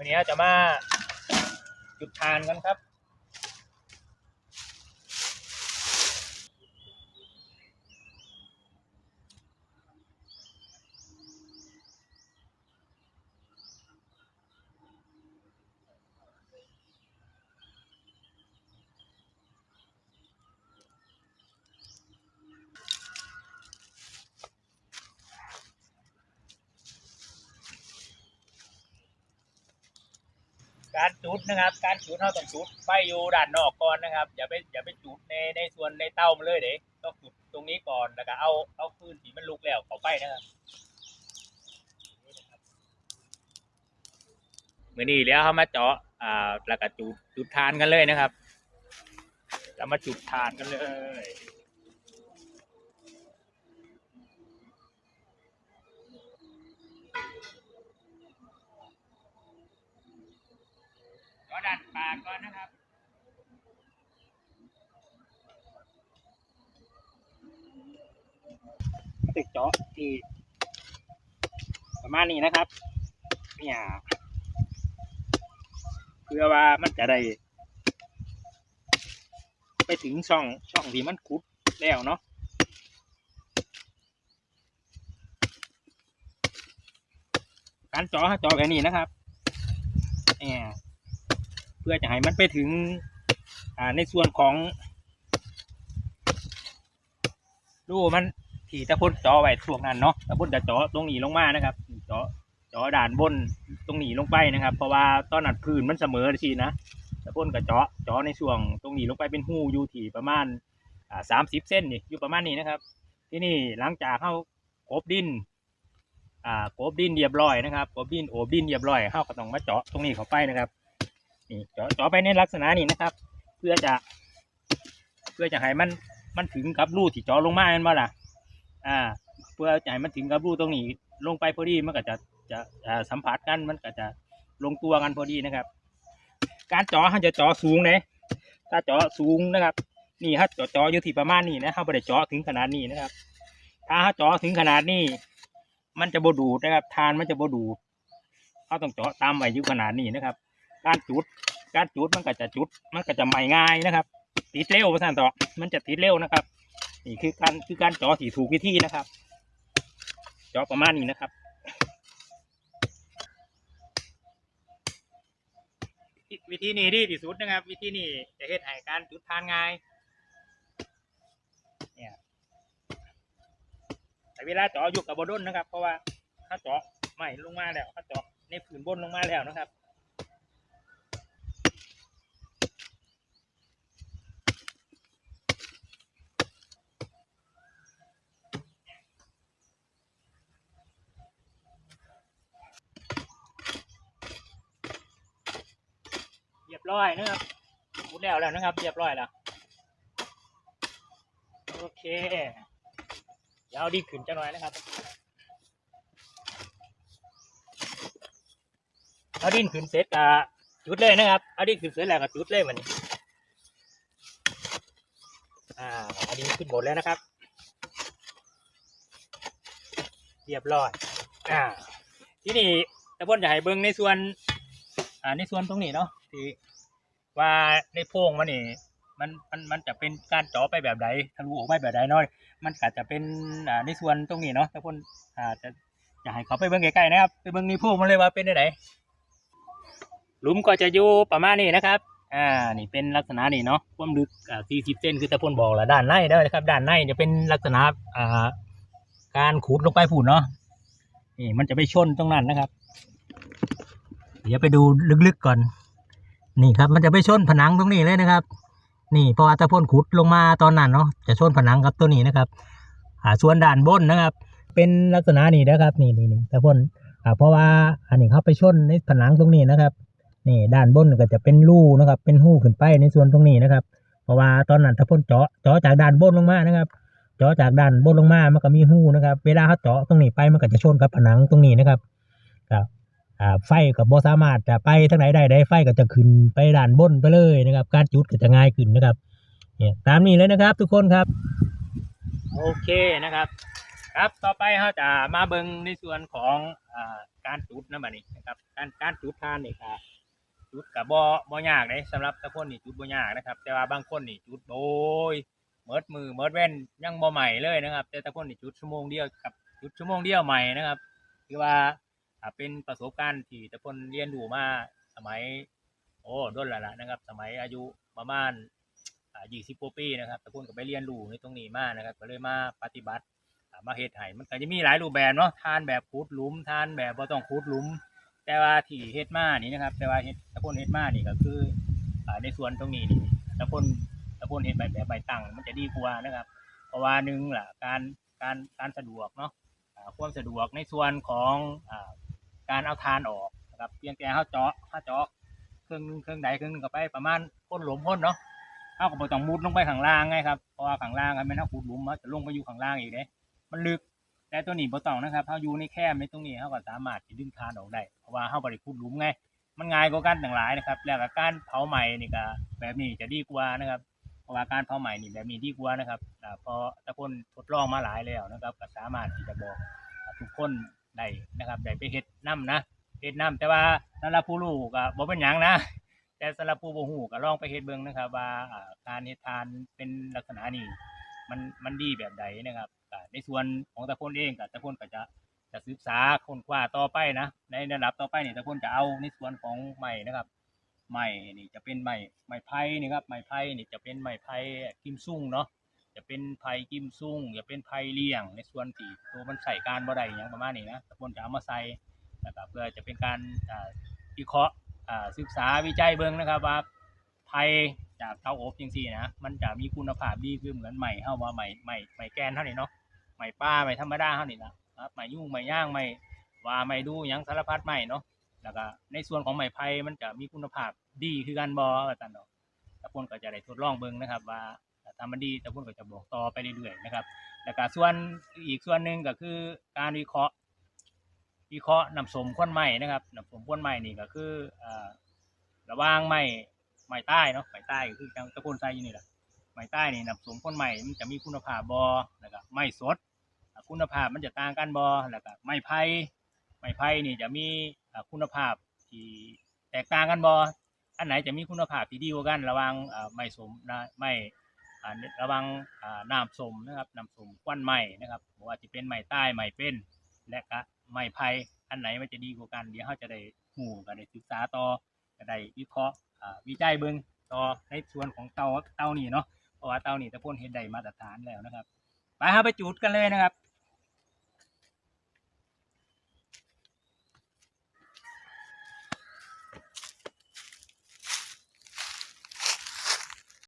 วันนี้จะมาจุดทานกันครับ การจุดนะครับ การจุดเราต้องจุดไฟอยู่ด้านนอกก่อนนะครับ อย่าไปอย่าไปจุดในในส่วนในเต้ามันเลยเด็ต้องจุดตรงนี้ก่อนแล้วก็เอาเอาฟืนที่มันลุกแล้วเข้าไปนะครับมือนี้แล้วเขามาเจาะอ่าแล้วก็จุดจุดทานกันเลยนะครับจะมาจุดทานกันเลย ก็ดันปากก่อนนะครับตึกจาะที่ประมาณนี้นะครับ เนี่ยเพื่อว่ามันจะได้ ไปถึงช่องช่องที่มันขุดแล้วเนาะการเจาะจาะแบบนี้นะครับเนี่ย พื่อจะให้มันไปถึงในส่วนของรูมันที่ตะพ่นจาะไว้ช่วงนั้นเนาะตะพ่นจะจาะตรงนี้ลงมานะครับจาะเจาะด่านบนตรงนี้ลงไปนะครับ เพราะว่าตอนนั้นพื้นมันเสมอสินะตะพ่นกับจาะเจาะในช่วง ตรงนี้ลงไปเป็นหูอยู่ที่ประมาณสามสิบเส้นนี่อยู่ประมาณนี้นะครับ ที่นี่หลังจากเข้ากบดินอ่ากบดินเรียบร้อยนะครับกบดินโอบดินเรียบร้อยเข้าก็ต้องมาเจาะตรงนี้เข้าไปนะครับ นี่เจาะเจาะไปในลักษณะนี้นะครับ เพื่อจะ เพื่อจะให้มันมันถึงกับรูที่เจาะลงมาเห็นบ่ล่ะ อ่า เพื่อจะให้มันถึงกับรูตรงนี้ ลงไปพอดีมันก็จะจะจะสัมผัสกันมันก็จะลงตัวกันพอดีนะครับ การเจาะเขาจะเจาะสูงเลยถ้าเจาะสูงนะครับ นี่ถ้าเจาะเจาะอยู่ที่ประมาณนี้นะเขาไม่ได้เจาะถึงขนาดนี้นะครับ ถ้าเขาเจาะถึงขนาดนี้ มันจะบดูดนะครับ ทานมันจะบดูดเขาต้องเจาะตามไว้อยู่ขนาดนี้นะครับ การจุด การจุดมันก็จะจุด มันก็จะไหม่ง่ายนะครับ ติดเร็วประสานต่อ มันจะติดเร็วนะครับ นี่คือการคือการจาะที่ถูกวิธีนะครับจาะประมาณนี้นะครับวิธีนี้ดีที่สุดนะครับ วิธีนี้จะเฮ็ดให้การจุดทานง่ายเนี่ยแต่เวลาเจาะอยู่กับบดนนะครับ เพราะว่าถ้าเจาะไม่ลงมาแล้วถ้าเจาะในผืนบนลงมาแล้วนะครับ ยบร้อยนะครับหมดแล้วแล้วนะครับ เรียบร้อยแล้ว โอเค เดี๋ยวเอาดีขึ้นจังหน่อยนะครับเอาดินขึ้นเสร็จอะจุดเลยนะครับเอาดินขึ้นเสร็จแล้วก็จุดเลยมันอ่าเอาดินขึ้นหมดแล้วนะครับ เรียบร้อย อ่า ที่นี่ตะพ่นจะให้เบิ้งในส่วน อ่า ในส่วนตรงนี้เนาะ ที่ว่าในโพงมันนี่มันมันมันจะเป็นการเจาะไปแบบใดทะลุออกไปแบบใดเนาะมันอาจจะเป็นอ่าในส่วนตรงนี้เนาะทุกคนอ่าจะจะให้เขาไปเบิ่งใกล้ๆนะครับไปเบิ่งในโพงมันเลยว่าเป็นได้ไหลุมก็จะอยู่ประมาณนี้นะครับ อ่า นี่เป็นลักษณะนี่เนาะ ความลึก อ่า 40 เซนคือตะพนบอกแล้วด้านในเด้นะครับ ด้านในจะเป็นลักษณะ อ่า การขุดลงไปผูดเนาะ นี่มันจะไปชนตรงนั้นนะครับ เดี๋ยวไปดูลึกๆก่อน นี่ครับมันจะไปชนผนังตรงนี้เลยนะครับ นี่พราะว่าตะพ่นขุดลงมาตอนนั้นเนาะจะชนผนังกับตัวนี้นะครับอ่าส่วนด้านบนนะครับ เป็นลักษณะนี้นะครับ นี่นี่นี่ตะพ่นอ่าเพราะว่าอันนี้เขาไปชนในผนังตรงนี้นะครับนี่ด้านบนก็จะเป็นรูนะครับ เป็นหูขึ้นไปในส่วนตรงนี้นะครับ เพราะว่าตอนนั้นตะพ่นเจาะเจาะจากด้านบนลงมานะครับ เจาะจากด้านบนลงมามันก็มีหูนะครับ เวลาเขาเจาะตรงนี้ไปมันก็จะชนกับผนังตรงนี้นะครับ อ่าไฟกับ่สามารถจะไปทางไหนได้ได้ไฟก็จะขึ้นไปด้านบนไปเลยนะครับ การจุดก็จะง่ายขึ้นนะครับเนี่ยตามนี้เลยนะครับ ทุกคนครับ โอเคนะครับ ครับต่อไปเขาจะมาเบิ่งในส่วนของอ่าการจุดนะบัดนี้นะครับ การการจุดทานนี่ครับจุดกับบ่บ่ยากเลยสำหรับตะคนนี่จุดบ่ยากนะครับ แต่ว่าบางคนนี่จุดโดยเมิดมือเมิดแว่นยังบ่ใหม่เลยนะครับ แต่ตะคนนี่จุดชั่วโมงเดียวกับจุดชั่วโมงเดียวใหม่นะครับ คือว่า อ่าเป็นประสบการณ์ที่ตะคนเรียนรู้มาสมัย โอ้ด้นละละนะครับ สมัยอายุประมาณอ่า20กว่าปีนะครับตะคนก็ไปเรียนรู้ในตรงนี้มานะครับ ก็เลยมาปฏิบัติมาเฮ็ดให้มันก็จะมีหลายรูปแบบเนาะทานแบบขุดหลุม ทานแบบบ่ต้องขุดหลุม แต่ว่าที่เฮ็ดมานี่นะครับ แต่ว่าเฮ็ดตะพนเฮ็ดมานี่ก็คืออ่าในส่วนตรงนี้นี่ตะพนตะพนเฮ็ดแบบแบบใบตั้งมันจะดีกว่านะครับ เพราะว่าหนึ่งล่ะการการการสะดวกเนาะอ่าความสะดวกในส่วนของอ่า การเอาทานออกนะครับเพียงแต่เฮาเจาะเฮาเจาะเครื่องนึงเครื่องใดเครื่องหนึงก็ไปประมาณพ่นหลุมพ่นเนาะเฮาก็บ่ต้องมุดลงไปข้างล่างไงครับเพราะว่าข้างล่างคันแม่นเฮาขุดหลุมเฮาจะลงไปอยู่ข้างล่างอีกเด้มันลึกแต่ตัวนี้บ่ต้องนะครับเฮาอยู่ในแคบในตรงนี้เฮาก็สามารถสิดึงคานออกได้เพราะว่าเฮาบ่ได้ขุดหลุมไงมันง่ายกว่ากันต่างหลายนะครับ แล้วก็การเผาใหม่นี่ก็แบบนี้จะดีกว่านะครับเพราะว่าการเผาใหม่นี่แบบนี้ดีกว่านะครับอ่าเพอตะคนทดลองมาหลายแล้วนะครับ ก็สามารถที่จะบอกทุกคน ได้นะครับได้ไปเฮ็ดนํนะเฮ็ดนํแต่ว่าสำหรับผู้รู้ก็บ่เป็นหยังนะ แต่สำหรับผู้บ่ฮู้ก็ลองไปเฮ็ดเบิ่งนะครับว่าอ่าการเฮ็ดทานเป็นลักษณะนี้มันมันดีแบบใดนะครับก็ในส่วนของตะพนเองกับตะพนก็จะจะศึกษาค้นคว้าต่อไปนะ ในระดับต่อไปนี่ตะพนจะเอาในส่วนของไม้นะครับไม้นี่จะเป็นไม้ไม้ไผ่นี่ครับไม้ไผ่นี่จะเป็นไม้ไผ่กิมซุ่งเนาะ จะเป็นไผ่กิมซุ่งจะเป็นไผ่เลี่ยง ในส่วนที่ตัวมันใส่การบ่ได้อย่างประมาณนี้นะตะพนจะเอามาใส่นะครับเพื่อจะเป็นการอ่าวิเคราะห์อ่าศึกษาวิจัยเบิ่งนะครับว่าไผ่จากเตาอบจังซี่นะมันจะมีคุณภาพดีขึ้นเหมือนใหม่เฮาว่าใหม่ใหม่ใหม่แกนเท่านี้เนาะใหม่ป้าใหม่ธรรมดาเท่านี้นะครับใหม่ยุ่งใหม่ย่างใหม่ว่าใหม่ดูยังสารพัดใหม่เนาะแล้วก็ในส่วนของใหม่ไผ่มันจะมีคุณภาพดีคือกันบ่ว่าซั่นเนาะตะพนก็จะได้ทดลองเบิ่งนะครับว่า ถ้ามันดีแตะพนก็จะบอกต่อไปเรื่อยๆนะครับ แล้วก็ส่วนอีกส่วนหนึ่งก็คือการวิเคราะห์ วิเคราะห์น้ำสมควนใหม่นะครับน้ำสมควนใหม่นี่ก็คือระว่างไม้ไม้ใต้เนาะไม้ใต้ก็คือจังตะโกนไซอยู่นี่แหละไม้ใต้นี่นับสมคนใหม่มันจะมีคุณภาพบอแล้วก็ไม้สด คุณภาพมันจะต่างกันบอแล้วก็ไม้ไผ่ไม้ไผ่นี่จะมีคุณภาพที่แตกต่างกันบออันไหนจะมีคุณภาพที่ดีกว่ากัน ระว่างอ่าไม้สมนะไม้อ่ ระวังน้ำสมนะครับน้ำสมควันใหม่นะครับว่าจะเป็นใหม่ใต้ใหม่เป็น และก็ไม้ไผ่อันไหนมันจะดีกว่ากันเดี๋ยวเขาจะได้หูก็ได้ศึกษาต่อจะได้วิเคราะห์วิจัยเบิ้งต่อในส่วนของเตาเตานี่เนาะเพราะว่าเตานี่ตะพ่นเห็ดได้มาตรฐานแล้วนะครับไปหาไปจุดกันเลยนะครับ